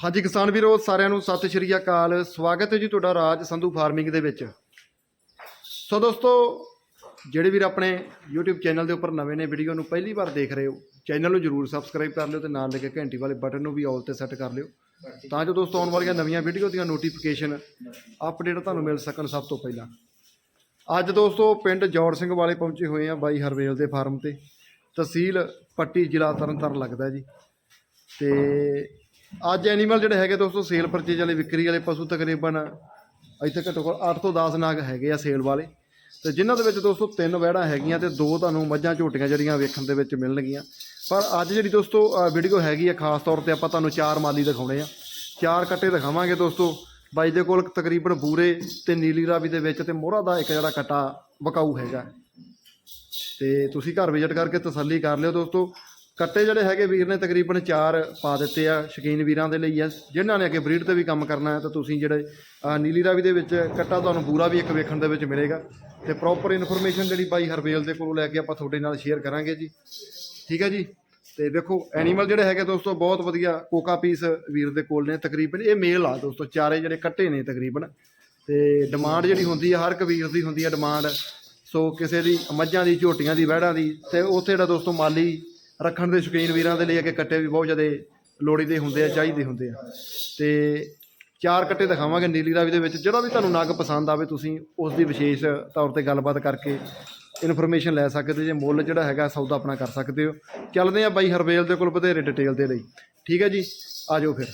ਹਾਂਜੀ ਕਿਸਾਨ ਵੀਰੋ, ਸਾਰਿਆਂ ਨੂੰ ਸਤਿ ਸ਼੍ਰੀ ਅਕਾਲ। ਸਵਾਗਤ ਹੈ ਜੀ ਤੁਹਾਡਾ ਰਾਜ ਸੰਧੂ ਫਾਰਮਿੰਗ ਦੇ ਵਿੱਚ। ਸੋ ਦੋਸਤੋ, ਜਿਹੜੇ ਵੀਰ ਆਪਣੇ YouTube ਚੈਨਲ ਦੇ ਉੱਪਰ ਨਵੇਂ ਨੇ ਵੀਡੀਓ ਨੂੰ ਪਹਿਲੀ ਵਾਰ ਦੇਖ ਰਹੇ ਹੋ, ਚੈਨਲ ਨੂੰ ਜਰੂਰ ਸਬਸਕ੍ਰਾਈਬ ਕਰ ਲਿਓ ਤੇ ਨਾਲ ਲੱਗੇ ਘੰਟੀ ਵਾਲੇ ਬਟਨ ਨੂੰ ਵੀ ਆਲ ਤੇ ਸੈੱਟ ਕਰ ਲਿਓ। ਤਾਂ ਜੋ ਦੋਸਤੋ, ਆਉਣ ਵਾਲੀਆਂ ਨਵੀਆਂ ਵੀਡੀਓ ਦੀਆਂ ਨੋਟੀਫਿਕੇਸ਼ਨ ਅਪਡੇਟ ਤੁਹਾਨੂੰ ਮਿਲ ਸਕਣ ਸਭ ਤੋਂ ਪਹਿਲਾਂ। ਅੱਜ ਦੋਸਤੋ, ਪਿੰਡ ਜੌੜ ਸਿੰਘ ਵਾਲੇ ਪਹੁੰਚੇ ਹੋਏ ਆ ਬਾਈ ਹਰਵੇਲ ਦੇ ਫਾਰਮ ਤੇ। ਤਹਿਸੀਲ ਪੱਟੀ ਜ਼ਿਲ੍ਹਾ ਤਰਨਤਾਰਨ ਲੱਗਦਾ ਜੀ। ਤੇ ਅੱਜ ਐਨੀਮਲ ਜਿਹੜੇ ਹੈਗੇ ਦੋਸਤੋ, ਸੇਲ ਪਰਚੇਜ ਵਾਲੇ, ਵਿਕਰੀ ਵਾਲੇ ਪਸ਼ੂ ਤਕਰੀਬਨ ਇੱਥੇ ਘੱਟੋ ਘੱਟ 8 ਤੋਂ 10 ਨਾਗ ਹੈਗੇ ਆ ਸੇਲ ਵਾਲੇ। ਤੇ ਜਿਨ੍ਹਾਂ ਦੇ ਵਿੱਚ ਦੋਸਤੋ ਤਿੰਨ ਵਹਿੜਾਂ ਹੈਗੀਆਂ ਤੇ ਦੋ ਤੁਹਾਨੂੰ ਮੱਝਾਂ ਝੋਟੀਆਂ ਜਿਹੜੀਆਂ ਵੇਖਣ ਦੇ ਵਿੱਚ ਮਿਲਣਗੀਆਂ। ਪਰ ਅੱਜ ਜਿਹੜੀ ਦੋਸਤੋ ਵੀਡੀਓ ਹੈਗੀ ਆ, ਖਾਸ ਤੌਰ ਤੇ ਆਪਾਂ ਤੁਹਾਨੂੰ ਚਾਰ ਮਾਲੀ ਦਿਖਾਉਣੇ ਆ। ਚਾਰ ਕੱਟੇ ਦਿਖਾਵਾਂਗੇ ਦੋਸਤੋ। ਬਾਈ ਦੇ ਕੋਲ ਤਕਰੀਬਨ ਬੂਰੇ ਤੇ ਨੀਲੀ ਰਾਵੀ ਦੇ ਵਿੱਚ ਤੇ ਮੋਹਰਾ ਦਾ ਇੱਕ ਜਿਹੜਾ ਕਟਾ, ਬਕਾਊ ਹੈਗਾ। ਤੇ ਤੁਸੀਂ ਘਰ ਵਿਜ਼ਿਟ ਕਰਕੇ ਤਸੱਲੀ ਕਰ ਲਿਓ ਦੋਸਤੋ। ਕੱਟੇ ਜਿਹੜੇ ਹੈਗੇ ਵੀਰ ਨੇ ਤਕਰੀਬਨ 4 ਪਾ ਦਿੱਤੇ ਆ ਸ਼ਕੀਨ ਵੀਰਾਂ ਦੇ ਲਈ ਆ। ਜਿਨ੍ਹਾਂ ਨੇ ਅੱਗੇ ਬਰੀਡ ਤੇ ਵੀ ਕੰਮ ਕਰਨਾ ਹੈ ਤਾਂ ਤੁਸੀਂ ਜਿਹੜੇ ਅਹ, ਨੀਲੀ ਰਾਵੀ ਦੇ ਵਿੱਚ ਕੱਟਾ ਤੁਹਾਨੂੰ ਪੂਰਾ ਵੀ ਇੱਕ ਵੇਖਣ ਦੇ ਵਿੱਚ ਮਿਲੇਗਾ। ਤੇ ਪ੍ਰੋਪਰ ਇਨਫੋਰਮੇਸ਼ਨ ਜਿਹੜੀ ਬਾਈ ਹਰਵੇਲ ਦੇ ਕੋਲੋਂ ਲੈ ਕੇ ਆਪਾਂ ਤੁਹਾਡੇ ਨਾਲ ਸ਼ੇਅਰ ਕਰਾਂਗੇ ਜੀ। ਠੀਕ ਹੈ ਜੀ? ਤੇ ਦੇਖੋ ਐਨੀਮਲ ਜਿਹੜੇ ਹੈਗੇ ਦੋਸਤੋ ਬਹੁਤ ਵਧੀਆ ਕੋਕਾ ਪੀਸ ਵੀਰ ਦੇ ਕੋਲ ਨੇ। ਤਕਰੀਬਨ ਇਹ ਮੇਲ ਆ ਦੋਸਤੋ ਚਾਰੇ ਜਿਹੜੇ ਕੱਟੇ ਨੇ ਤਕਰੀਬਨ। ਤੇ ਡਿਮਾਂਡ ਜਿਹੜੀ ਹੁੰਦੀ ਆ ਹਰ ਇੱਕ ਵੀਰ ਦੀ ਹੁੰਦੀ ਆ ਡਿਮਾਂਡ ਸੋ ਕਿਸੇ ਦੀ ਮੱਝਾਂ ਦੀ ਝੋਟੀਆਂ ਦੀ ਵਹਿੜਾਂ ਦੀ ਤੇ ਉੱਥੇ ਜਿਹੜਾ ਦੋਸਤੋ ਮਾਲੀ ਰੱਖਣ ਦੇ ਸ਼ੌਕੀਨ ਵੀਰਾਂ ਦੇ ਲਈ ਅੱਗੇ ਕੱਟੇ ਵੀ ਬਹੁਤ ਜ਼ਿਆਦਾ ਲੋੜੀਦੇ ਹੁੰਦੇ ਆ ਚਾਹੀਦੇ ਹੁੰਦੇ ਆ। ਤੇ ਚਾਰ ਕੱਟੇ ਦਿਖਾਵਾਂਗੇ ਨੀਲੀ ਰਾਵੀ ਦੇ ਵਿੱਚ। ਜਿਹੜਾ ਵੀ ਤੁਹਾਨੂੰ ਨਗ ਪਸੰਦ ਆਵੇ ਤੁਸੀਂ ਉਸ ਦੀ ਵਿਸ਼ੇਸ਼ ਤੌਰ ਤੇ ਗੱਲਬਾਤ ਕਰਕੇ ਇਨਫੋਰਮੇਸ਼ਨ ਲੈ ਸਕਦੇ ਜੇ ਮੁੱਲ ਜਿਹੜਾ ਹੈਗਾ ਸੌਦਾ ਆਪਣਾ ਕਰ ਸਕਦੇ ਹੋ। ਚੱਲਦੇ ਆ ਬਾਈ ਹਰਵੇਲ ਦੇ ਕੋਲ ਵਧੇਰੇ ਡਿਟੇਲ ਦੇ ਲਈ। ਠੀਕ ਹੈ ਜੀ? ਆਜੋ ਫਿਰ।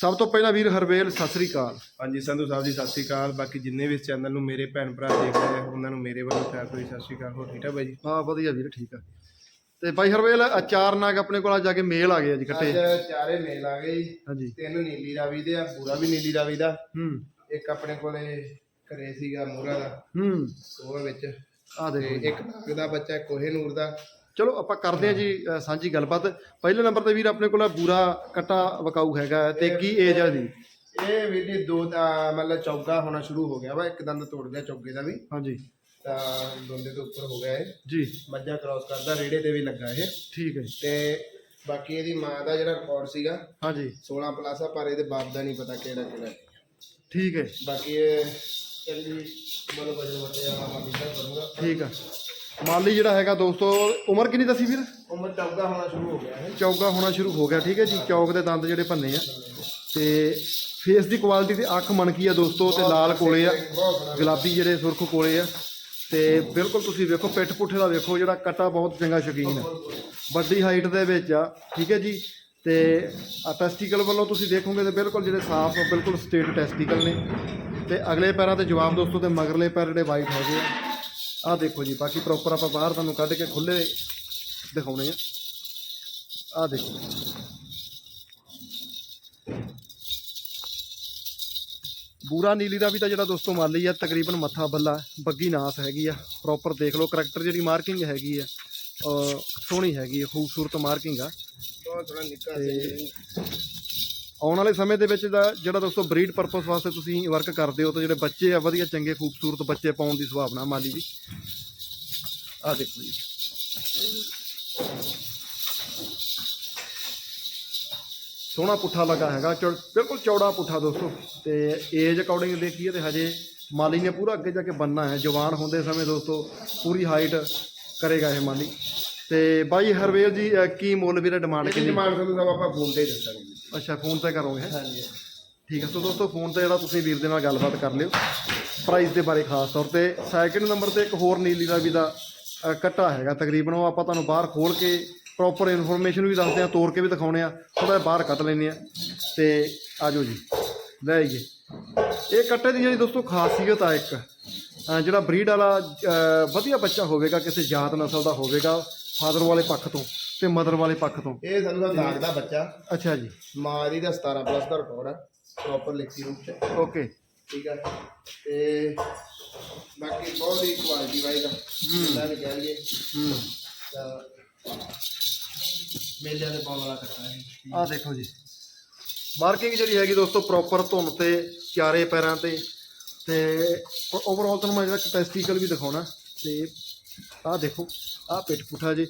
ਸਭ ਤੋਂ ਪਹਿਲਾਂ ਵੀਰ ਹਰਵੇਲ ਸਤਿ ਸ੍ਰੀ ਅਕਾਲ। ਹਾਂਜੀ ਸੰਧੂ ਸਾਹਿਬ ਜੀ ਸਤਿ ਸ਼੍ਰੀ ਅਕਾਲ। ਬਾਕੀ ਜਿੰਨੇ ਵੀ ਇਸ ਚੈਨਲ ਨੂੰ ਮੇਰੇ ਭੈਣ ਭਰਾ ਦੇਖ ਰਹੇ ਆ ਉਹਨਾਂ ਨੂੰ ਮੇਰੇ ਵੱਲੋਂ ਪਿਆਰ ਭਰੀ ਸਤਿ ਸ਼੍ਰੀ ਅਕਾਲ। ਹੋਰ ਠੀਕ ਆ ਬਾਈ ਜੀ? ਹਾਂ ਵਧੀਆ ਵੀਰ ਠੀਕ ਆ। ਤੇ ਬਾਈ ਹਰਵੇਲ ਚਾਰ ਨਗ ਆਪਣੇ ਕੋਲ ਆ ਜਾ ਕੇ ਮੇਲ ਆ ਗਏ ਆ ਜੀ ਕੱਟੇ ਅੱਜ ਚਾਰੇ ਮੇਲ ਆ ਗਏ ਜੀ। ਹਾਂਜੀ। ਤਿੰਨ ਨੀਲੀ ਰਾਵੀ ਦੇ ਆ ਪੂਰਾ ਵੀ ਨੀਲੀ ਰਾਵੀ ਦਾ। ਹੂੰ। ਇੱਕ ਆਪਣੇ ਕੋਲੇ ਘਰੇ ਸੀਗਾ ਮੂਰਾ ਦਾ। ਹੂੰ। ਉਹ ਵਿੱਚ। ਆ ਦੇਖੋ ਜੀ। ਇੱਕ ਨਾਗ ਦਾ ਬੱਚਾ ਹੈ ਕੋਹੇ ਨੂਰ ਦਾ। ਚਲੋ ਆਪਾਂ ਕਰਦੇ ਆ ਜੀ ਸਾਂਝੀ ਗੱਲਬਾਤ। ਪਹਿਲੇ ਨੰਬਰ ਤੇ ਵੀਰ ਆਪਣੇ ਕੋਲ ਬੂਰਾ ਕੱਟਾ ਵਕਾਊ ਹੈਗਾ ਹੈ ਤੇ ਕੀ ਏਜ ਆ ਦੀ ਇਹ ਵੀਰ ਜੀ ਦੋ ਦਾ ਮਤਲਬ ਚੌਗਾ ਹੋਣਾ ਸ਼ੁਰੂ ਹੋ ਗਿਆ ਵਾ ਇੱਕ ਦੰਦ ਤੋੜ ਗਿਆ ਚੌਗੇ ਦਾ ਵੀ। ਹਾਂਜੀ। ਤਾਂ ਤੋਂ ਉੱਪਰ ਹੋ ਗਿਆ ਇਹ। ਜੀ। ਮੱਝਾਂ ਕ੍ਰਾਸ ਕਰਦਾ ਰੇੜੇ ਤੇ ਵੀ ਲੱਗਾ ਇਹ। ਠੀਕ ਹੈ ਜੀ। ਤੇ ਬਾਕੀ ਇਹਦੀ ਮਾਂ ਦਾ ਜਿਹੜਾ ਰਿਕਾਰਡ ਸੀਗਾ ਹਾਂਜੀ। 16 ਪਲੱਸ ਆ ਪਰ ਇਹਦੇ ਬਾਪ ਦਾ ਨਹੀਂ ਪਤਾ ਕਿਹੜਾ ਕਿਹੜਾ। ਠੀਕ ਹੈ। ਬਾਕੀ ਇਹ ਚੰਗੀ ਮਤਲਬ ਵਜਨ ਵਟਿਆ ਹਮੇਸ਼ਾ ਕਰੂੰਗਾ। ਠੀਕ ਆ। ਮਾਲੀ ਜਿਹੜਾ ਹੈਗਾ ਦੋਸਤੋ ਉਮਰ ਕਿੰਨੀ ਦੱਸੀ ਵੀਰ? ਉਮਰ ਚੌਗਾ ਹੋਣਾ ਸ਼ੁਰੂ ਹੋ ਗਿਆ ਹੈ ਚੌਗਾ ਹੋਣਾ ਸ਼ੁਰੂ ਹੋ ਗਿਆ ਠੀਕ ਹੈ ਜੀ। ਚੌਕ ਦੇ ਦੰਦ ਜਿਹੜੇ ਭੰਨੇ ਆ। ਤੇ ਫੇਸ ਦੀ ਕੁਆਲਿਟੀ ਤੇ ਅੱਖ ਮਣਕੀ ਆ ਦੋਸਤੋ ਤੇ ਲਾਲ ਕੋਲੇ ਆ। ਗੁਲਾਬੀ ਜਿਹੜੇ ਸੁਰਖ ਕੋਲੇ ਆ। ਤੇ ਬਿਲਕੁਲ ਤੁਸੀਂ ਵੇਖੋ, ਪਿੱਠ ਪੁੱਠੇ ਦਾ ਵੇਖੋ, ਜਿਹੜਾ ਕਟਾ ਬਹੁਤ ਚੰਗਾ ਸ਼ੌਕੀਨ ਹੈ। ਵੱਡੀ ਹਾਈਟ ਦੇ ਵਿੱਚ ਆ, ਠੀਕ ਹੈ ਜੀ? ਤੇ ਟੈਸਟੀਕਲ ਵੱਲੋਂ ਤੁਸੀਂ ਦੇਖੋਗੇ ਤੇ ਬਿਲਕੁਲ ਜਿਹੜੇ ਸਾਫ਼, ਬਿਲਕੁਲ ਸਟੇਟ ਟੈਸਟੀਕਲ ਨੇ। ਤੇ ਅਗਲੇ ਪੈਰਾਂ ਤੇ ਜਵਾਬ ਦੋਸਤੋ, ਤੇ ਮਗਰਲੇ ਪੈਰ ਜਿਹੜੇ ਵਾਈਟ ਹੈਗੇ ਆ, ਆਹ ਦੇਖੋ ਜੀ, ਬਾਕੀ ਪ੍ਰੋਪਰ ਆਪਾਂ ਬਾਹਰ ਤੁਹਾਨੂੰ ਕੱਢ ਕੇ ਖੁੱਲੇ ਦਿਖਾਉਣੇ ਆ। ਆਹ ਦੇਖੋ। ਬੂਰਾ ਨੀਲੀ ਦਾ ਵੀ ਤਾਂ ਜਿਹੜਾ ਦੋਸਤੋ ਮਾਲੀ ਆ ਤਕਰੀਬਨ ਮੱਥਾ ਬੱਲਾ, ਬੱਗੀ ਨਾਸ ਹੈਗੀ ਆ। ਪ੍ਰੋਪਰ ਦੇਖ ਲਓ ਕਰੈਕਟਰ ਜਿਹੜੀ ਮਾਰਕਿੰਗ ਹੈਗੀ ਆ ਸੋਹਣੀ ਹੈਗੀ ਆ, ਖੂਬਸੂਰਤ ਮਾਰਕਿੰਗ ਆ। ਆਉਣ ਵਾਲੇ ਸਮੇਂ ਦੇ ਵਿੱਚ ਦਾ ਜਿਹੜਾ ਦੋਸਤੋ ਬਰੀਡ ਪਰਪਸ ਵਾਸਤੇ ਤੁਸੀਂ ਵਰਕ ਕਰਦੇ ਹੋ, ਤਾਂ ਜਿਹੜੇ ਬੱਚੇ ਆ, ਵਧੀਆ ਚੰਗੇ ਖੂਬਸੂਰਤ ਬੱਚੇ ਪਾਉਣ ਦੀ ਸੁਭਾਵਨਾ ਮਾਲੀ ਦੀ ਆ ਦੇਖੋ ਜੀ। ਸੋਹਣਾ ਪੁੱਠਾ ਲੱਗਾ ਹੈਗਾ ਬਿਲਕੁਲ ਚੌੜਾ ਪੁੱਠਾ ਦੋਸਤੋ। ਤੇ ਏਜ ਅਕੋਰਡਿੰਗ ਦੇਖੀਏ ਤੇ ਹਜੇ ਮਾਲੀ ਨੇ ਪੂਰਾ ਅੱਗੇ ਜਾ ਕੇ ਬੰਨਣਾ ਹੈ। ਜਵਾਨ ਹੁੰਦੇ ਸਮੇਂ ਦੋਸਤੋ ਪੂਰੀ ਹਾਈਟ ਕਰੇਗਾ ਇਹ ਮਾਲੀ। ਤੇ ਬਾਈ ਹਰਵੇਲ ਜੀ ਕੀ ਮੁੱਲ ਵੀਰੇ ਡਿਮਾਂਡ ਕਿੰਨੀ? ਡਿਮਾਂਡ ਸੰਧੂ ਸਾਹਿਬ ਆਪਾਂ ਫੋਨ ਤੇ ਹੀ ਦੱਸਾਂਗੇ ਜੀ। ਅੱਛਾ ਫੋਨ ਤੇ ਕਰੋਗੇ? ਹੈਂ? ਹਾਂਜੀ। ਠੀਕ ਹੈ ਸੋ ਦੋਸਤੋ ਫੋਨ ਤੇ ਜਿਹੜਾ ਤੁਸੀਂ ਵੀਰ ਦੇ ਨਾਲ ਗੱਲਬਾਤ ਕਰ ਲਿਓ। ਪ੍ਰਾਈਸ ਦੇ ਬਾਰੇ ਖਾਸ ਤੌਰ ਤੇ। ਸੈਕਿੰਡ ਨੰਬਰ ਤੇ ਇੱਕ ਹੋਰ ਨੀਲੀ ਦਾ ਵੀ ਦਾ ਅ, ਕੱਟਾ ਹੈਗਾ। ਤਕਰੀਬਨ ਉਹ ਆਪਾਂ ਤੁਹਾਨੂੰ ਬਾਹਰ ਖੋਲ ਕੇ ਪ੍ਰੋਪਰ ਇਨਫੋਰਮੇਸ਼ਨ ਵੀ ਦੱਸਦੇ ਆ ਤੋੜ ਕੇ ਵੀ ਦਿਖਾਉਣੇ ਆ ਥੋੜਾ ਬਾਹਰ ਕੱਢ ਲੈਂਦੇ ਆ। ਤੇ ਆਜੋ ਜੀ ਲੈ ਆਈਏ। ਇਹ ਕੱਟੇ ਦੀ ਜਿਹੜੀ ਦੋਸਤੋ ਖਾਸੀਅਤ ਆ ਇੱਕ। ਜਿਹੜਾ ਬਰੀਡ ਵਾਲਾ ਵਧੀਆ ਬੱਚਾ ਹੋਵੇਗਾ ਕਿਸੇ ਜਾਤ ਨਸਲ ਦਾ ਹੋਵੇਗਾ ਫਾਦਰ ਵਾਲੇ ਪੱਖ ਤੋਂ ਤੇ ਮਦਰ ਵਾਲੇ ਪੱਖ ਤੋਂ। ਇਹ ਸੰਧੂ ਸਾਹਿਬ ਦਾਗ ਦਾ ਬੱਚਾ। ਅੱਛਾ ਜੀ। ਮਾਂ ਦੀ ਦਾ 17 ਪਲੱਸ ਦਾ ਰਿਕਾਰਡ ਹੈ ਪ੍ਰੋਪਰ ਲਿਖਤੀ ਰੂਪ ਚ। ਓਕੇ ਠੀਕ ਹੈ ਤੇ ਬਾਕੀ ਬਹੁਤ ਹੀ ਕੁਆਲਿਟੀ ਵਾਈਜ਼ ਆ। ਵੀ ਕਹਿ ਲਈਏ। ਹੂੰ। ਮੇਲਿਆਂ ਦੇ ਪਾਉਣ ਵਾਲਾ ਕੱਟਾ ਹੈ। ਆਹ ਦੇਖੋ ਜੀ। ਮਾਰਕਿੰਗ ਜਿਹੜੀ ਹੈਗੀ ਦੋਸਤੋ ਪ੍ਰੋਪਰ ਧੁੰਨ ਤੇ ਚਾਰੇ ਪੈਰਾਂ ਤੇ ਤੇ ਓਵਰਆਲ ਤੁਹਾਨੂੰ ਮੈਂ ਜਿਹੜਾ ਟੈਸਟੀਕਲ ਵੀ ਦਿਖਾਉਣਾ ਤੇ ਆਹ ਦੇਖੋ ਆਹ ਪਿੱਠ ਪੁੱਠਾ ਜੀ।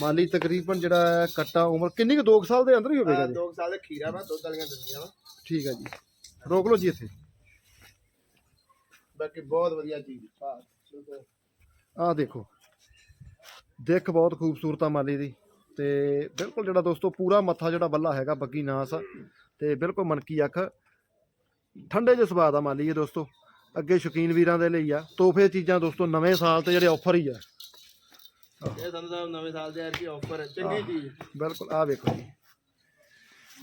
ਮਾਲੀ ਤਕਰੀਬਨ ਜਿਹੜਾ ਹੈ ਕੱਟਾ ਉਮਰ ਕਿੰਨੀ ਕੁ 2 ਸਾਲ ਦੇ ਅੰਦਰ ਹੀ ਹੋਵੇਗਾ ਜੀ? ਦੋ ਕੁ ਸਾਲ ਦੇ ਖੀਰਾ ਵਾ ਦੁੱਧ ਵਾਲੀਆਂ ਦਿੰਦੀਆਂ ਵਾ। ਠੀਕ ਹੈ ਜੀ। ਰੋਕ ਲਓ ਜੀ ਇੱਥੇ। ਬਾਕੀ ਬਹੁਤ ਵਧੀਆ ਚੀਜ਼ ਆ। ਆਹ ਦੇਖੋ। ਦਿੱਖ ਬਹੁਤ ਖੂਬਸੂਰਤ ਆ ਮਾਲੀ ਦੀ। ਤੇ ਬਿਲਕੁਲ ਜਿਹੜਾ ਦੋਸਤੋ ਪੂਰਾ ਮੱਥਾ ਜਿਹੜਾ ਬੱਲਾ ਹੈਗਾ ਬੱਗੀ ਨਾਸ ਆ। ਤੇ ਬਿਲਕੁਲ ਮਨਕੀ ਅੱਖ। ਠੰਡੇ ਜਿਹੇ ਸੁਭਾਅ ਦਾ ਮਾਲੀ ਹੈ ਦੋਸਤੋ। ਅੱਗੇ ਸ਼ੌਕੀਨ ਵੀਰਾਂ ਦੇ ਲਈ ਆ। ਤੋਹਫੇ ਚੀਜ਼ਾਂ ਦੋਸਤੋ ਨਵੇਂ ਸਾਲ ਤੇ ਜਿਹੜੇ ਆਫਰ ਹੀ ਆ। ਇਹ ਸਾਨੂੰ ਤਾਂ ਨਵੇਂ ਸਾਲ ਦੇ ਐਰਕੀ ਆਫਰ ਹੈ ਚੰਗੀ ਚੀਜ਼। ਬਿਲਕੁਲ ਆਹ ਵੇਖੋ ਜੀ।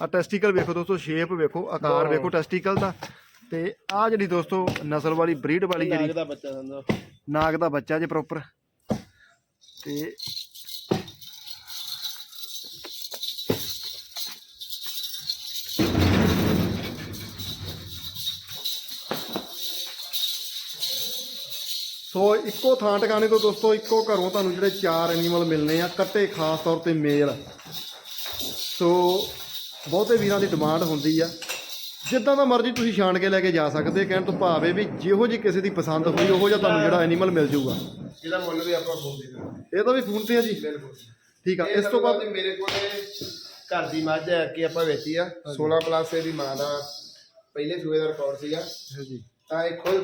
ਆ ਟੈਸਟੀਕਲ ਵੇਖੋ ਦੋਸਤੋ ਸ਼ੇਪ ਵੇਖੋ ਆਕਾਰ ਵੇਖੋ ਟੈਸਟੀਕਲ ਦਾ। ਤੇ ਆ ਜਿਹੜੀ ਦੋਸਤੋ ਨਸਲ ਵਾਲੀ ਬਰੀਡ ਵਾਲੀ ਜਿਹੜੀ ਨਾਗ ਦਾ ਬੱਚਾ ਸਾਨੂੰ ਨਾਗ ਦਾ ਬੱਚਾ ਜੇ ਪ੍ਰੋਪਰ ਤੇ ਸੋ ਇੱਕੋ ਥਾਂ ਟਿਕਾਣੇ ਤੋਂ ਦੋਸਤੋ, ਇੱਕੋ ਘਰੋਂ ਤੁਹਾਨੂੰ ਜਿਹੜੇ ਚਾਰ ਐਨੀਮਲ ਮਿਲਨੇ ਆ, ਕੱਟੇ ਖਾਸ ਤੌਰ ਤੇ ਮੇਲ ਸੋ ਬਹੁਤੇ ਵੀਰਾਂ ਦੀ ਡਿਮਾਂਡ ਹੁੰਦੀ ਆ। ਜਿੱਦਾਂ ਦਾ ਮਰਜ਼ੀ ਤੁਸੀਂ ਛਾਣ ਕੇ ਲੈ ਕੇ ਜਾ ਸਕਦੇ ਕਹਿਣ ਤੋਂ ਭਾਵ ਇਹ ਵੀ ਜਿਹੋ ਜੀ ਕਿਸੇ ਦੀ ਪਸੰਦ ਹੋਈ ਉਹੋ ਜਿਹਾ ਤੁਹਾਨੂੰ ਜਿਹੜਾ ਐਨੀਮਲ ਮਿਲ ਜਾਊਗਾ। ਇਹਦਾ ਮੁੱਲ ਵੀ ਆਪਾਂ ਫੋਨ ਦੇ ਦਿੰਦੇ ਇਹ ਤਾਂ ਵੀ ਫੋਨ ਤੇ ਆ ਜੀ। ਬਿਲਕੁਲ। ਠੀਕ ਆ ਇਸ ਤੋਂ ਬਾਅਦ ਮੇਰੇ ਕੋਲ ਘਰ ਦੀ ਮੱਝ ਹੈ ਕਿ ਆਪਾਂ ਵੇਚੀ ਆ। 16 ਪਲੱਸ ਇਹਦੀ ਮਾਂ ਦਾ ਪਹਿਲੇ ਸੂਏ ਦਾ ਰਿਕਾਰਡ ਸੀਗਾ। ਜੀ ਤਾਂ ਇਹ ਖੁਦ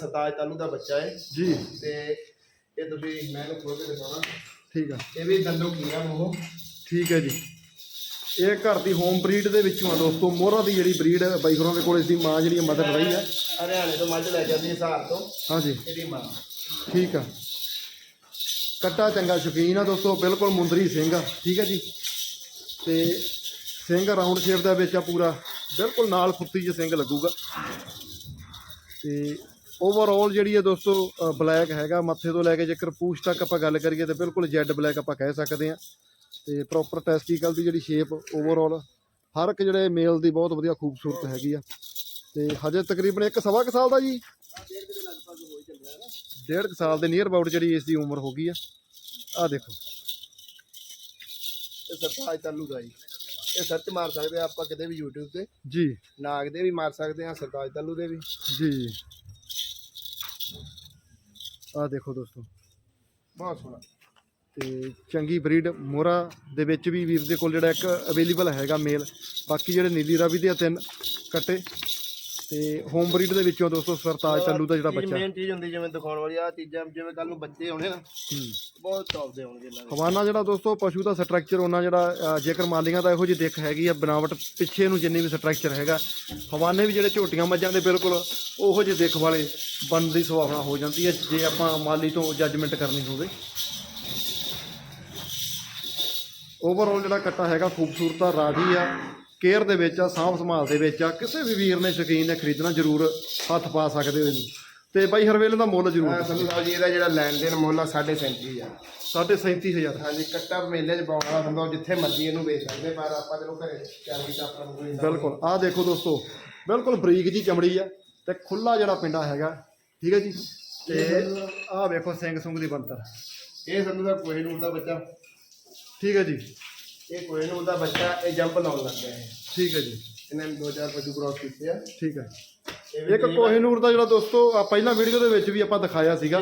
ਸਤਾਜ ਤਾਲੂ ਦਾ ਬੱਚਾ ਹੈ। ਜੀ। ਤੇ ਇਹ ਤੁਸੀਂ ਮੈਂ ਇਹਨੂੰ ਖੋਲ ਕੇ ਦਿਖਾਉਣਾ। ਠੀਕ ਆ। ਇਹ ਵੀ ਦੰਦੋ ਕੀਆ ਮੂੰਹ। ਠੀਕ ਹੈ ਜੀ। ਇਹ ਘਰ ਦੀ ਹੋਮ ਬਰੀਡ ਦੇ ਵਿੱਚੋਂ ਆ ਦੋਸਤੋ ਮੋਹਰਾ ਦੀ ਜਿਹੜੀ ਬਰੀਡ ਬਾਈ ਹੋਰਾਂ ਦੇ ਕੋਲ ਇਸ ਦੀ ਮਾਂ ਜਿਹੜੀ ਮਦਰ ਰਹੀ ਹੈ ਹਰਿਆਣੇ ਤੋਂ ਮੱਝ ਲੈ ਜਾਂਦੀ ਹਿਸਾਬ ਤੋਂ। ਹਾਂਜੀ। ਇਹਦੀ ਮਾਂ। ਠੀਕ ਆ। ਕੱਟਾ ਚੰਗਾ ਸ਼ੌਕੀਨ ਆ ਦੋਸਤੋ ਬਿਲਕੁਲ ਮੁੰਦਰੀ ਸਿੰਘ ਆ ਠੀਕ ਹੈ ਜੀ। ਤੇ ਸਿੰਘ ਰਾਉਂਡ ਸ਼ੇਪ ਦਾ ਵਿੱਚ ਆ ਪੂਰਾ ਬਿਲਕੁਲ ਨਾਲ ਖੁੱਤੀ ਜਿਹਾ ਸਿੰਘ ਲੱਗੂਗਾ। ਤੇ ਓਵਰਆਲ ਜਿਹੜੀ ਹੈ ਦੋਸਤੋ ਬਲੈਕ ਹੈਗਾ ਮੱਥੇ ਤੋਂ ਲੈ ਕੇ ਜੇਕਰ ਪੂਛ ਤੱਕ ਆਪਾਂ ਗੱਲ ਕਰੀਏ ਤਾਂ ਬਿਲਕੁਲ ਜੈਡ ਬਲੈਕ ਆਪਾਂ ਕਹਿ ਸਕਦੇ ਆ। ਤੇ ਪ੍ਰੋਪਰ ਟੈਸਟੀਕਲ ਦੀ ਜਿਹੜੀ ਸ਼ੇਪ ਓਵਰਆਲ ਹਰ ਇੱਕ ਜਿਹੜੇ ਮੇਲ ਦੀ ਬਹੁਤ ਵਧੀਆ ਖੂਬਸੂਰਤ ਹੈਗੀ ਆ। ਤੇ ਹਜੇ ਤਕਰੀਬਨ ਇੱਕ ਸਵਾ ਕੁ ਸਾਲ ਦਾ ਜੀ। ਡੇਢ ਕੁ ਸਾਲ ਦੇ ਨੀਅਰ ਅਬਾਊਟ ਜਿਹੜੀ ਇਸ ਦੀ ਉਮਰ ਹੋ ਗਈ ਆ। ਆ ਦੇਖੋ। ਇਹ ਸਤਾਜ ਤਾਲੂ ਦਾ ਜੀ। ਇਹ ਸਰਚ ਮਾਰ ਸਕਦੇ ਆ ਆਪਾਂ ਕਿਤੇ ਵੀ YouTube ਤੇ। ਜੀ। ਨਾਗ ਦੇ ਵੀ ਮਾਰ ਸਕਦੇ ਆ ਸਰਤਾਜ ਤਾਲੂ ਦੇ ਵੀ। ਜੀ। ਆ ਦੇਖੋ ਦੋਸਤੋ। ਬਹੁਤ ਸੋਹਣਾ। ਤੇ ਚੰਗੀ ਬਰੀਡ ਮੋਰਾ ਦੇ ਵਿੱਚ ਵੀ ਵੀਰ ਦੇ ਕੋਲ ਜਿਹੜਾ ਇੱਕ ਅਵੇਲੇਬਲ ਹੈਗਾ ਮੇਲ ਬਾਕੀ ਜਿਹੜੇ ਨੀਲੀ ਰਾਵੀ ਦੇ ਆ ਤਿੰਨ ਕੱਟੇ ਤੇ ਹੋਮ ਬਰੀਡ ਦੇ ਵਿੱਚੋਂ ਦੋਸਤੋ ਸਰਤਾਜ ਟੱਲੂ ਦਾ ਜਿਹੜਾ ਬੱਚਾ। ਮੇਨ ਚੀਜ਼ ਹੁੰਦੀ ਜਿਵੇਂ ਦਿਖਾਉਣ ਵਾਲੀ ਆ ਚੀਜ਼ਾਂ ਜਿਵੇਂ ਕੱਲ ਨੂੰ ਬੱਚੇ ਹੋਣੇ ਨਾ। ਬਹੁਤ ਟੌਪ ਦੇ ਹੋਣਗੇ ਇਹਨਾਂ ਦੇ। ਹਵਾਨਾ ਜਿਹੜਾ ਦੋਸਤੋ ਪਸ਼ੂ ਦਾ ਸਟਰਕਚਰ ਉਹਨਾਂ ਜਿਹੜਾ ਜੇਕਰ ਮਾਲੀਆਂ ਦਾ ਇਹੋ ਜਿਹੀ ਦਿੱਖ ਹੈਗੀ ਆ ਬਣਾਵਟ ਪਿੱਛੇ ਨੂੰ ਜਿੰਨੀ ਵੀ ਸਟਰਕਚਰ ਹੈਗਾ ਹਵਾਨੇ ਵੀ ਜਿਹੜੇ ਝੋਟੀਆਂ ਮੱਝਾਂ ਦੇ ਬਿਲਕੁਲ ਉਹੋ ਜਿਹੇ ਦਿੱਖ ਵਾਲੇ ਬਣਨ ਦੀ ਸੰਭਾਵਨਾ ਹੋ ਜਾਂਦੀ ਹੈ ਜੇ ਆਪਾਂ ਮਾਲੀ ਤੋਂ ਜੱਜਮੈਂਟ ਕਰਨੀ ਹੋਵੇ। ਓਵਰਆਲ ਜਿਹੜਾ ਕੱਟਾ ਹੈਗਾ ਖੂਬਸੂਰਤ ਆ ਰਾਜੀ ਆ ਕੇਅਰ ਦੇ ਵਿੱਚ ਆ ਸਾਂਭ ਸੰਭਾਲ ਦੇ ਵਿੱਚ ਆ ਕਿਸੇ ਵੀ ਵੀਰ ਨੇ ਸ਼ੌਕੀਨ ਨੇ ਖਰੀਦਣਾ ਜ਼ਰੂਰ ਹੱਥ ਪਾ ਸਕਦੇ ਹੋ ਇਹਨੂੰ ਤੇ ਬਾਈ ਹਰਵੇਲ ਦਾ ਮੁੱਲ ਜ਼ਰੂਰ ਹਾਂ ਸੰਧੂ ਸਾਹਿਬ ਜੀ ਇਹਦਾ ਜਿਹੜਾ ਲੈਣ ਦੇਣ ਮੁੱਲ ਆ 3.5 ਆ ਸਾਢੇ 37000 ਹਾਂਜੀ ਕੱਟਾ ਮੇਲੇ 'ਚ ਪਾਉਣ ਵਾਲਾ ਬੰਦਾ ਉਹ ਜਿੱਥੇ ਮਰਜ਼ੀ ਇਹਨੂੰ ਵੇਚ ਸਕਦੇ ਪਰ ਆਪਾਂ ਚਲੋ ਘਰੇ ਚਾਲੀ ਤਾਂ ਆਪਣਾ ਇੰਨਾ ਬਿਲਕੁਲ। ਆਹ ਦੇਖੋ ਦੋਸਤੋ ਬਿਲਕੁਲ ਬਰੀਕ ਜੀ ਚਮੜੀ ਆ ਤੇ ਖੁੱਲਾ ਜਿਹੜਾ ਪਿੰਡਾ ਹੈਗਾ ਠੀਕ ਹੈ ਜੀ? ਤੇ ਆਹ ਵੇਖੋ ਸਿੰਘ ਸੁੰਗ ਦੀ ਬੰਤਰ ਇਹ ਸੰਧੂ ਸਾਹਿਬ ਕੋਈ ਨੂਰ ਦਾ ਬੱਚਾ। ਠੀਕ ਹੈ ਜੀ। ਇਹ ਕੋਈ ਨੂਰ ਦਾ ਬੱਚਾ ਇਹ ਜੰਪ ਲਾਉਣ ਲੱਗ ਗਿਆ ਹੈ ਠੀਕ ਹੈ ਜੀ। ਇਹਨਾਂ ਨੇ ਦੋ ਚਾਰ ਪਸ਼ੂ ਕ੍ਰੋਸ ਕੀਤੇ ਆ। ਠੀਕ ਹੈ। ਇੱਕ ਕੋਹਿਨੂਰ ਦਾ ਜਿਹੜਾ ਦੋਸਤੋ ਆ ਪਹਿਲਾਂ ਵੀਡੀਓ ਦੇ ਵਿੱਚ ਵੀ ਆਪਾਂ ਦਿਖਾਇਆ ਸੀਗਾ।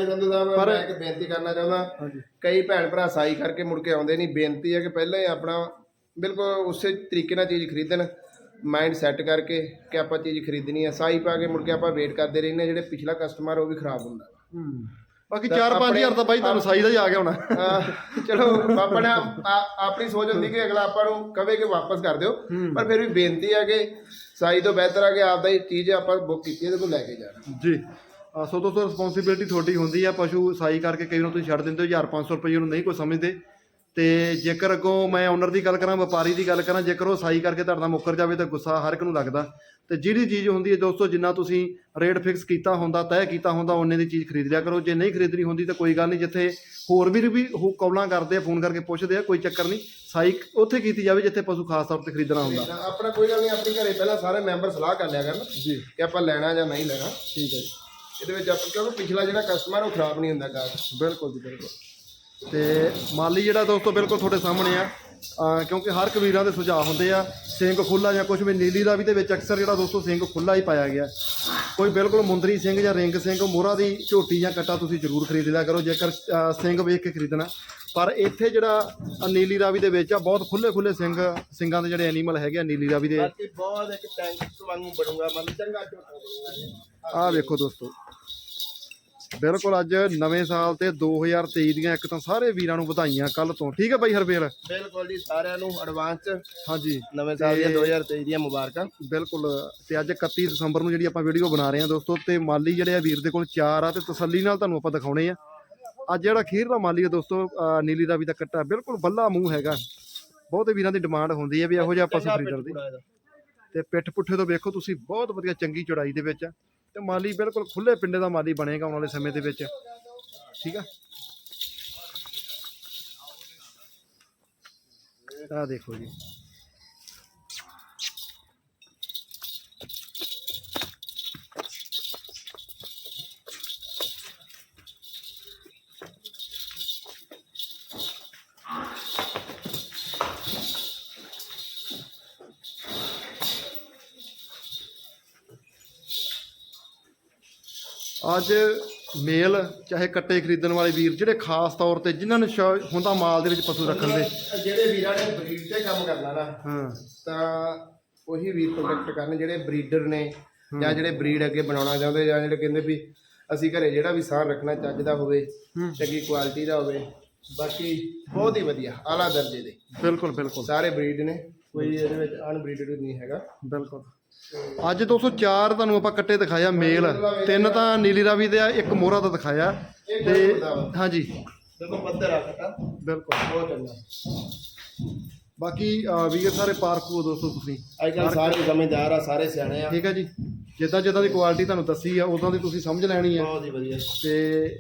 ਪਰ- ਮੈਂ ਇੱਕ ਬੇਨਤੀ ਕਰਨਾ ਚਾਹੁੰਦਾ। ਕਈ ਭੈਣ ਭਰਾ ਸਾਈ ਕਰਕੇ ਮੁੜ ਕੇ ਆਉਂਦੇ ਨਹੀਂ। ਬੇਨਤੀ ਹੈ ਕਿ ਪਹਿਲਾਂ ਹੀ ਆਪਣਾ ਬਿਲਕੁਲ ਉਸੇ ਤਰੀਕੇ ਨਾਲ ਚੀਜ਼ ਖਰੀਦਣ ਮਾਈਂਡ ਸੈੱਟ ਕਰਕੇ ਕਿ ਆਪਾਂ ਚੀਜ਼ ਖਰੀਦਣੀ ਹੈ ਸਾਈ ਪਾ ਕੇ ਮੁੜ ਕੇ ਆਪਾਂ ਵੇਟ ਕਰਦੇ ਰਹਿੰਦੇ ਜਿਹੜੇ ਪਿਛਲਾ ਕਸਟਮਰ ਉਹ ਵੀ ਖਰਾਬ ਹੁੰਦਾ। ਹੂੰ। ਬਾਕੀ 4-5000 ਤਾਂ ਬਾਈ ਤੁਹਾਨੂੰ ਸਾਈ ਦਾ ਹੀ ਆ ਗਿਆ ਹੋਣਾ। ਚਲੋ ਆਪਣਾ ਆ- ਆਪਣੀ ਸੋਚ ਹੁੰਦੀ ਕਿ ਅਗਲਾ ਆਪਾਂ ਨੂੰ ਕਵੇ ਕਿ ਵਾਪਸ ਕਰ ਦਿਓ ਪਰ ਫਿਰ ਵੀ ਬੇਨਤੀ ਹੈ ਕਿ ਸਾਈ ਤੋਂ ਬਿਹਤਰ ਹੈ ਕਿ ਆਪਦਾ ਹੀ ਚੀਜ਼ ਆਪਾਂ ਬੁੱਕ ਕੀਤੀ ਹੈ ਤੇ ਕੋਈ ਲੈ ਕੇ ਜਾਣਾ। ਜੀ। ਆ ਸੋ ਦੋਸਤੋ ਰਿਸਪੌਂਸਿਬਿਲਟੀ ਤੁਹਾਡੀ ਹੁੰਦੀ ਆ ਪਸ਼ੂ ਸਾਈ ਕਰਕੇ ਕਈ ਵਾਰ ਤੁਸੀਂ ਛੱਡ ਦਿੰਦੇ ਹੋ 1500 ਰੁਪਏ ਨੂੰ ਨਹੀਂ ਕੋਈ ਸਮਝਦੇ। ਤੇ ਜੇਕਰ ਅੱਗੋਂ ਮੈਂ ਓਨਰ ਦੀ ਗੱਲ ਕਰਾਂ ਵਪਾਰੀ ਦੀ ਗੱਲ ਕਰਾਂ ਜੇਕਰ ਉਹ ਸਾਈ ਕਰਕੇ ਤੁਹਾਡਾ ਮੁੱਕਰ ਜਾਵੇ ਤਾਂ ਗੁੱਸਾ ਹਰ ਇੱਕ ਨੂੰ ਲੱਗਦਾ। ਤੇ ਜਿਹੜੀ ਚੀਜ਼ ਹੁੰਦੀ ਹੈ ਦੋਸਤੋ ਜਿੰਨਾ ਤੁਸੀਂ ਰੇਟ ਫਿਕਸ ਕੀਤਾ ਹੁੰਦਾ ਤੈਅ ਕੀਤਾ ਹੁੰਦਾ ਉਹਨੇ ਦੀ ਚੀਜ਼ ਖਰੀਦ ਲਿਆ ਕਰੋ। ਜੇ ਨਹੀਂ ਖਰੀਦਣੀ ਹੁੰਦੀ ਤਾਂ ਕੋਈ ਗੱਲ ਨਹੀਂ ਜਿੱਥੇ ਹੋਰ ਵੀ ਵੀ ਉਹ ਕਾਲਾਂ ਕਰਦੇ ਆ ਫੋਨ ਕਰਕੇ ਪੁੱਛਦੇ ਆ ਕੋਈ ਚੱਕਰ ਨਹੀਂ। ਸਾਈ ਉੱਥੇ ਕੀਤੀ ਜਾਵੇ ਜਿੱਥੇ ਪਸ਼ੂ ਖਾਸ ਤੌਰ ਤੇ ਖਰੀਦਣਾ ਹੁੰਦਾ। ਆਪਣਾ ਕੋਈ ਗੱਲ ਨਹੀਂ ਆਪਣੀ ਘਰੇ ਪਹਿਲਾਂ ਸਾਰੇ ਮੈਂਬਰ ਸਲਾਹ ਕਰ ਲਿਆ ਕਰਨ ਜੀ। ਕਿ ਆਪਾਂ ਲੈਣਾ ਜਾਂ ਨਹੀਂ ਲੈਣਾ। ਠੀਕ ਹੈ ਜੀ। ਇਹਦੇ ਵਿੱਚ ਆਪਾਂ ਕਿਉਂਕਿ ਪਿਛਲਾ ਜਿਹੜਾ ਕਸਟਮਰ ਉਹ ਖਰਾਬ ਨਹੀਂ ਹੁੰਦਾ ਕਾਰ ਬਿਲਕੁਲ ਜੀ ਬਿਲਕੁਲ। ਤੇ ਮਾਲੀ ਜਿਹੜਾ ਦੋਸਤੋ ਬਿਲਕੁਲ ਤੁਹਾਡੇ ਸਾਹਮਣੇ ਆ ਕਿਉਂਕਿ ਹਰ ਕਬੀਰਾਂ ਦੇ ਸੁਝਾਅ ਹੁੰਦੇ ਆ ਸਿੰਘ ਖੁੱਲਾ ਜਾਂ ਕੁਝ ਵੀ ਨੀਲੀ ਦਾ ਵੀ ਦੇ ਵਿੱਚ ਅਕਸਰ ਜਿਹੜਾ ਦੋਸਤੋ ਸਿੰਘ ਖੁੱਲਾ ਹੀ ਪਾਇਆ ਗਿਆ। ਕੋਈ ਬਿਲਕੁਲ ਮੁੰਦਰੀ ਸਿੰਘ ਜਾਂ ਰਿੰਗ ਸਿੰਘ ਮੋਹਰਾ ਦੀ ਝੋਟੀ ਜਾਂ ਕੱਟਾ ਤੁਸੀਂ ਜ਼ਰੂਰ ਖਰੀਦ ਲਿਆ ਕਰੋ ਜੇਕਰ ਸਿੰਘ ਵੇਖ ਕੇ ਖਰੀਦਣਾ। ਪਰ ਇੱਥੇ ਜਿਹੜਾ ਨੀਲੀ ਰਾਵੀ ਦੇ ਵਿੱਚ ਆ ਬਹੁਤ ਖੁੱਲੇ ਖੁੱਲੇ ਸਿੰਘ ਸਿੰਘਾਂ ਦੇ ਜਿਹੜੇ ਐਨੀਮਲ ਹੈਗੇ ਆ ਨੀਲੀ ਰਾਵੀ ਦੇ। ਬਾਕੀ ਬਹੁਤ ਇੱਕ ਟੈਂਕ ਵਾਂਗੂ ਬਣੂਗਾ ਮਨ ਚੰਗਾ ਝੋਟਾ ਬਣੂਗਾ। ਆਹ ਵੇਖੋ ਦੋਸਤੋ। ਬਿਲਕੁਲ ਅੱਜ ਨਵੇਂ ਸਾਲ ਤੇ 2023 ਦੀਆਂ ਇੱਕ ਤਾਂ ਸਾਰੇ ਵੀਰਾਂ ਨੂੰ ਵਧਾਈਆਂ ਕੱਲ ਤੋਂ। ਠੀਕ ਹੈ ਬਾਈ ਹਰਬੇਲ? ਬਿਲਕੁਲ ਜੀ ਸਾਰਿਆਂ ਨੂੰ ਐਡਵਾਂਸ ਚ ਹਾਂਜੀ। ਨਵੇਂ ਸਾਲ ਦੀਆਂ ਤੇ- 2023 ਦੀਆਂ ਮੁਬਾਰਕਾਂ। ਬਿਲਕੁਲ ਤੇ ਅੱਜ 31 ਦਸੰਬਰ ਨੂੰ ਜਿਹੜੀ ਆਪਾਂ ਵੀਡੀਓ ਬਣਾ ਰਹੇ ਹਾਂ ਦੋਸਤੋ ਤੇ ਮਾਲੀ ਜਿਹੜੇ ਆ ਵੀਰ ਦੇ ਕੋਲ ਚਾਰ ਆ ਤੇ ਤਸੱਲੀ ਨਾਲ ਤੁਹਾਨੂੰ ਆਪਾਂ ਦਿਖਾਉਣੇ ਆ। ਅੱਜ ਜਿਹੜਾ ਖੀਰਲਾ ਮਾਲੀ ਆ ਦੋਸਤੋ ਨੀਲੀ ਰਾਵੀ ਦਾ ਕੱਟਾ ਬਿਲਕੁਲ ਬੱਲਾ ਮੂੰਹ ਹੈਗਾ। ਬਹੁਤੇ ਵੀਰਾਂ ਦੀ ਡਿਮਾਂਡ ਹੁੰਦੀ ਹੈ ਵੀ ਇਹੋ ਜਿਹਾ ਦੀ। ਪਿੱਠ ਪੂੜਾ ਇਹਦਾ। ਤੇ ਪਿੱਠ ਪੁੱਠੇ ਤੋਂ ਵੇਖੋ ਤੁਸੀਂ ਬਹੁਤ ਵਧੀਆ ਚੰਗੀ ਚੌੜਾਈ ਦੇ ਵਿੱਚ ਆ। ਤੇ ਮਾਲੀ ਬਿਲਕੁਲ ਖੁੱਲੇ ਪਿੰਡੇ ਦਾ ਮਾਲੀ ਬਣੇਗਾ ਆਉਣ ਵਾਲੇ ਸਮੇਂ ਦੇ ਵਿੱਚ। ਠੀਕ ਆ? ਆ ਦੇਖੋ ਜੀ। ਅੱਜ ਮੇਲ ਚਾਹੇ ਕੱਟੇ ਖਰੀਦਣ ਵਾਲੇ ਵੀਰ ਜਿਹੜੇ ਖਾਸ ਤੌਰ ਤੇ ਜਿਨ੍ਹਾਂ ਨੇ ਸ਼ੌ- ਹੁੰਦਾ ਮਾਲ ਦੇ ਵਿੱਚ ਪਸ਼ੂ ਰੱਖਣ ਦੇ। ਜਿਹੜੇ ਵੀਰਾਂ ਨੇ ਬਰੀਡ ਤੇ ਕੰਮ ਕਰਨਾ ਨਾ ਹਾਂ। ਤਾਂ ਉਹੀ ਵੀਰ ਕੰਟੈਕਟ ਕਰਨ ਜਿਹੜੇ ਬਰੀਡਰ ਨੇ ਜਾਂ ਜਿਹੜੇ ਬਰੀਡ ਅੱਗੇ ਬਣਾਉਣਾ ਚਾਹੁੰਦੇ ਜਾਂ ਜਿਹੜੇ ਕਹਿੰਦੇ ਵੀ ਅਸੀਂ ਘਰੇ ਜਿਹੜਾ ਵੀ ਸਾਰ ਰੱਖਣਾ ਚੱਜ ਦਾ ਹੋਵੇ। ਚੰਗੀ ਕੁਆਲਿਟੀ ਦਾ ਹੋਵੇ ਬਾਕੀ ਬਹੁਤ ਹੀ ਵਧੀਆ ਆਲਾ ਦਰਜੇ ਦੇ। ਬਿਲਕੁਲ ਬਿਲਕੁਲ। ਸਾਰੇ ਬਰੀਡ ਨੇ ਕੋਈ ਇਹਦੇ ਵਿੱਚ ਅਨਬਰੀਡਡ ਨਹੀਂ ਹੈਗਾ। ਬਿਲਕੁਲ। ਅੱਜ 204 ਤੁਹਾਨੂੰ ਆਪਾਂ ਕੱਟੇ ਦਿਖਾਇਆ ਮੇਲ। ਤਿੰਨ ਤਾਂ ਨੀਲੀ ਰਾਵੀ ਦੇ ਆ ਇੱਕ ਮੋਹਰਾ ਦਾ ਦਿਖਾਇਆ। ਤੇ। ਹਾਂਜੀ। ਦੇਖੋ ਪੱਧਰ ਆ ਕਟਾ ਬਿਲਕੁਲ। ਬਹੁਤ ਚੰਗਾ। ਬਾਕੀ ਵੀਰ ਸਾਰੇ ਪਾਰਕੂ ਦੋਸਤੋ ਤੁਸੀਂ। ਅੱਜ ਸਾਰੇ ਸਮਝਦਾਰ ਆ ਸਾਰੇ ਸਿਆਣੇ ਆ। ਠੀਕ ਹੈ ਜੀ। ਜਿੱਦਾਂ ਜਿੱਦਾਂ ਦੀ ਕੁਆਲਿਟੀ ਤੁਹਾਨੂੰ ਦੱਸੀ ਆ ਉਦਾਂ ਦੀ ਤੁਸੀਂ ਸਮਝ ਲੈਣੀ ਆ। ਬਹੁਤ ਹੀ ਵਧੀਆ। ਤੇ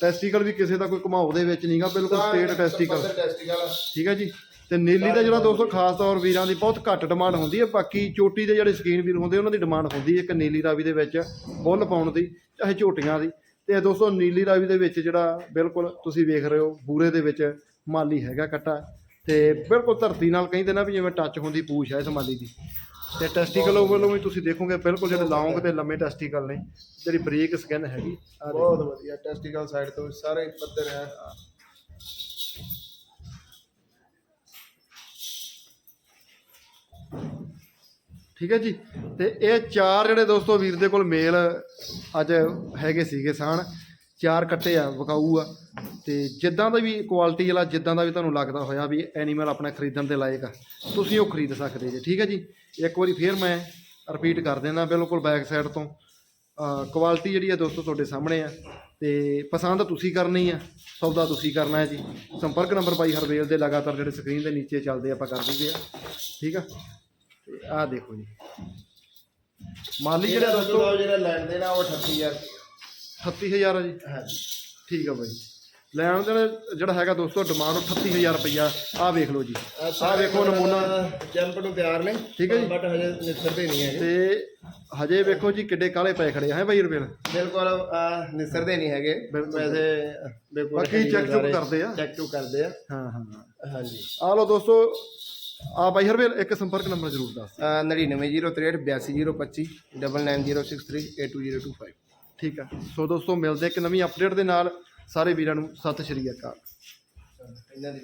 ਟੈਸਟੀਕਲ ਵੀ ਕਿਸੇ ਦਾ ਕੋਈ ਘੁਮਾਓ ਦੇ ਵਿੱਚ ਨਹੀਂਗਾ ਬਿਲਕੁਲ ਸਟੇਟ ਟੈਸਟੀਕਲ ਠੀਕ ਹੈ ਜੀ। ਤੇ ਨੀਲੀ ਦਾ ਜਿਹੜਾ ਦੋਸਤੋ ਖਾਸ ਤੌਰ ਵੀਰਾਂ ਦੀ ਬਹੁਤ ਘੱਟ ਡਿਮਾਂਡ ਹੁੰਦੀ ਹੈ। ਬਾਕੀ ਚੋਟੀ ਦੇ ਜਿਹੜੇ ਸਕੀਨ ਵੀਰ ਹੁੰਦੇ ਉਹਨਾਂ ਦੀ ਡਿਮਾਂਡ ਹੁੰਦੀ ਹੈ ਇੱਕ ਨੀਲੀ ਰਾਵੀ ਦੇ ਵਿੱਚ ਬੁੱਲ ਪਾਉਣ ਦੀ ਚਾਹੇ ਝੋਟੀਆਂ ਦੀ। ਤੇ ਦੋਸਤੋ ਨੀਲੀ ਰਾਵੀ ਦੇ ਵਿੱਚ ਜਿਹੜਾ ਬਿਲਕੁਲ ਤੁਸੀਂ ਵੇਖ ਰਹੇ ਹੋ ਬੂਰੇ ਦੇ ਵਿੱਚ ਮਾਲੀ ਹੈਗਾ ਕੱਟਾ। ਤੇ ਬਿਲਕੁਲ ਧਰਤੀ ਨਾਲ ਕਹਿੰਦੇ ਨਾ ਵੀ ਜਿਵੇਂ ਟੱਚ ਹੁੰਦੀ ਪੂਛ ਹੈ ਇਸ ਮਾਲੀ ਦੀ। ਤੇ ਟੈਸਟੀਕਲ ਵੱਲੋਂ ਵੀ ਤੁਸੀਂ ਦੇਖੋਗੇ ਬਿਲਕੁਲ ਜਿਹੜੇ ਲੌਂਗ ਤੇ ਲੰਮੇ ਟੈਸਟੀਕਲ ਨੇ ਜਿਹੜੀ ਬਰੀਕ ਸਕਿਨ ਹੈਗੀ। ਬਹੁਤ ਵਧੀਆ ਟੈਸਟੀਕਲ ਸਾਈਡ ਤੋਂ ਸਾਰੇ ਪੱਧਰ ਹੈ। ਠੀਕ ਹੈ ਜੀ? ਤੇ ਇਹ ਚਾਰ ਜਿਹੜੇ ਦੋਸਤੋ ਵੀਰ ਦੇ ਕੋਲ ਮੇਲ ਅੱਜ ਹੈਗੇ ਸੀਗੇ ਸਾਨ ਚਾਰ ਕੱਟੇ ਆ, ਵਿਕਾਊ ਆ। ਤੇ ਜਿੱਦਾਂ ਦਾ ਵੀ ਕੁਆਲਿਟੀ ਵਾਲਾ, ਜਿੱਦਾਂ ਦਾ ਵੀ ਤੁਹਾਨੂੰ ਲੱਗਦਾ ਹੋਇਆ ਵੀ ਐਨੀਮਲ ਆਪਣਾ ਖਰੀਦਣ ਦੇ ਲਾਇਕ ਆ, ਤੁਸੀਂ ਉਹ ਖਰੀਦ ਸਕਦੇ ਜੀ, ਠੀਕ ਹੈ ਜੀ? ਇੱਕ ਵਾਰੀ ਫੇਰ ਮੈਂ ਰਿਪੀਟ ਕਰ ਦਿੰਦਾ ਬਿਲਕੁਲ ਬੈਕ ਸਾਈਡ ਤੋਂ। ਕੁਆਲਿਟੀ ਜਿਹੜੀ ਆ ਦੋਸਤੋ ਤੁਹਾਡੇ ਸਾਹਮਣੇ ਆ, ਤੇ ਪਸੰਦ ਤੁਸੀਂ ਕਰਨੀ ਆ, ਸੌਦਾ ਤੁਸੀਂ ਕਰਨਾ ਹੈ ਜੀ। ਸੰਪਰਕ ਨੰਬਰ ਬਾਈ ਹਰਵੇਲ ਦੇ ਲਗਾਤਾਰ ਜਿਹੜੇ ਸਕਰੀਨ ਦੇ ਨੀਚੇ ਚੱਲਦੇ ਆਪਾਂ ਕਰ ਦਈਏ ਆ, ਠੀਕ ਆ? ਆਹ ਦੇਖੋ ਜੀ। ਮਾਲੀ ਜਿਹੜਾ ਦੋਸਤੋ ਜਿਹੜਾ ਲੈਂਦੇ ਨਾ ਉਹ 38000 38000 ਆ ਜੀ? ਹਾਂਜੀ। ਠੀਕ ਆ ਬਾਈ। ਲੈਣ ਦੇ ਜਿਹੜਾ ਹੈਗਾ ਦੋਸਤੋ ਡਿਮਾਂਡ 38000 ਰੁਪਈਆ। ਆਹ ਵੇਖ ਲਓ ਜੀ। ਆਹ ਵੇਖੋ ਨਮੂਨਾ। ਜੰਪ ਨੂੰ ਤਿਆਰ ਨੇ। ਠੀਕ ਹੈ ਜੀ। ਬਟ ਹਜੇ ਨਿਸਰਦੇ ਨਹੀਂ ਹੈਗੇ। ਤੇ ਹਜੇ ਵੇਖੋ ਜੀ ਕਿੱਡੇ ਕਾਲੇ ਪਏ ਖੜੇ ਆ। ਹੈ ਬਾਈ ਰੁਪਏ ਬਿਲਕੁਲ ਨਿਸਰਦੇ ਨਹੀਂ ਹੈਗੇ। ਬਿਲਕੁਲ। ਵੈਸੇ ਬਿਲਕੁਲ ਬਾਕੀ check ਚੁੱਕ ਕਰਦੇ ਆ। ਚੈੱਕ ਟੂ ਕਰਦੇ ਆ। ਹਾਂ ਹਾਂ। ਹਾਂਜੀ। ਆ ਲਓ ਦੋਸਤੋ ਆ ਬਾਈ ਹਰਵੇਲ ਇੱਕ ਸੰਪਰਕ ਨੰਬਰ ਜ਼ਰੂਰ ਦੱਸ। ਅਹ, 9903 82025 9990682025 ਠੀਕ ਆ। ਸੋ ਦੋਸਤੋ ਮਿਲਦੇ ਇੱਕ ਨਵੀਂ ਅਪਡੇਟ ਦੇ ਨਾਲ। ਸਾਰੇ ਵੀਰਾਂ ਨੂੰ ਸਤਿ ਸ਼੍ਰੀ ਅਕਾਲ। ਇਹਨਾਂ ਦੀ